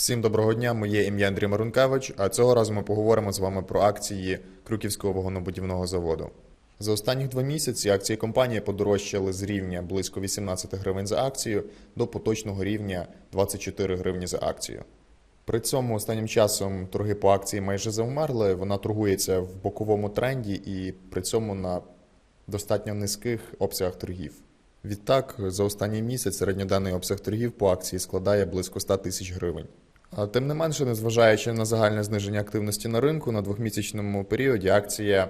Всім доброго дня, моє ім'я Андрій Марункевич, а цього разу ми поговоримо з вами про акції Крюківського вагонобудівного заводу. За останні два місяці акції компанії подорожчали з рівня близько 18 гривень за акцію до поточного рівня 24 гривні за акцію. При цьому останнім часом торги по акції майже завмерли, вона торгується в боковому тренді і при цьому на достатньо низьких обсягах торгів. Відтак, за останній місяць середньоденний обсяг торгів по акції складає близько 100 тисяч гривень. Тим не менше, незважаючи на загальне зниження активності на ринку, на двохмісячному періоді акція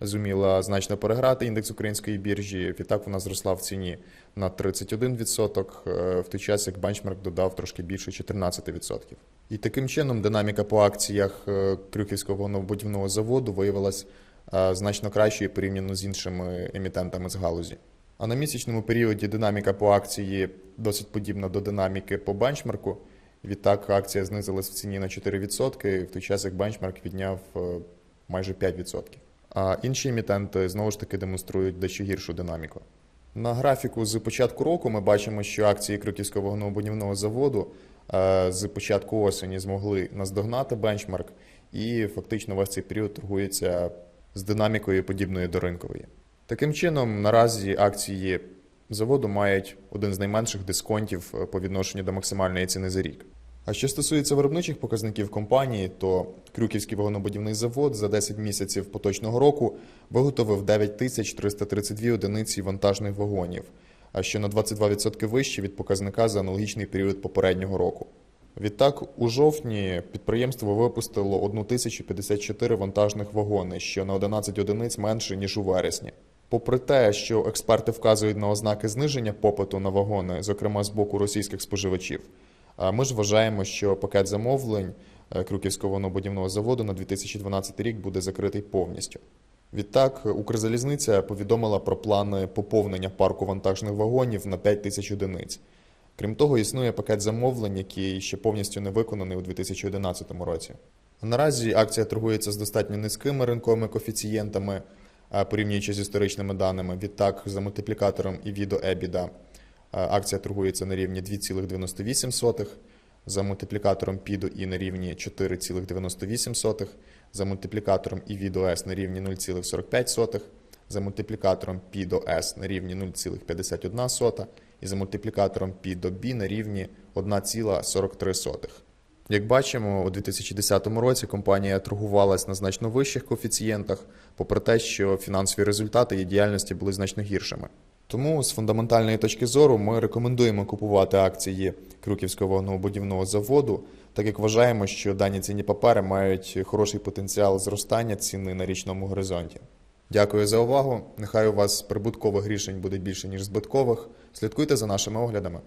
зуміла значно переграти індекс української біржі. Відтак вона зросла в ціні на 31%, е, в той час як бенчмарк додав трошки більше 14%. І таким чином динаміка по акціях е, Крюківського вагонобудівного заводу виявилась е, значно кращою порівняно з іншими емітентами з галузі. А на місячному періоді динаміка по акції досить подібна до динаміки по бенчмарку. Відтак акція знизилась в ціні на 4%, в той час як бенчмарк відняв е, майже 5%. А інші емітенти знову ж таки демонструють дещо гіршу динаміку. На графіку з початку року ми бачимо, що акції Крюківського вагонобудівного заводу е, з початку осені змогли наздогнати бенчмарк, і фактично весь цей період торгується з динамікою подібною до ринкової. Таким чином, наразі акції заводу мають один з найменших дисконтів е, по відношенню до максимальної ціни за рік. А що стосується виробничих показників компанії, то Крюківський вагонобудівний завод за 10 місяців поточного року виготовив 9332 одиниці вантажних вагонів, а що на 22% вище від показника за аналогічний період попереднього року. Відтак, у жовтні підприємство випустило 1054 вантажних вагони, що на 11 одиниць менше ніж у вересні. Попри те, що експерти вказують на ознаки зниження попиту на вагони, зокрема з боку російських споживачів, ми ж вважаємо, що пакет замовлень е, Крюківського вагонобудівного заводу на 2012 рік буде закритий повністю. Відтак, Укрзалізниця повідомила про плани поповнення парку вантажних вагонів на 5 тисяч одиниць. Крім того, існує пакет замовлень, який ще повністю не виконаний у 2011 році. Наразі акція торгується з достатньо низькими ринковими коефіцієнтами, порівнюючи з історичними даними. Відтак, за мультиплікатором і від EBITDA акція торгується на рівні 2,98, за мультиплікатором PIDO і на рівні 4,98, за мультиплікатором і від S на рівні 0,45, за мультиплікатором P до S на рівні 0,51 і за мультиплікатором P до B на рівні 1,43. Як бачимо, у 2010 році компанія торгувалась на значно вищих коефіцієнтах, попри те, що фінансові результати її діяльності були значно гіршими. Тому з фундаментальної точки зору ми рекомендуємо купувати акції Крюківського вогнобудівного заводу, так як вважаємо, що дані цінні папери мають хороший потенціал зростання ціни на річному горизонті. Дякую за увагу. Нехай у вас прибуткових рішень буде більше, ніж збиткових. Слідкуйте за нашими оглядами.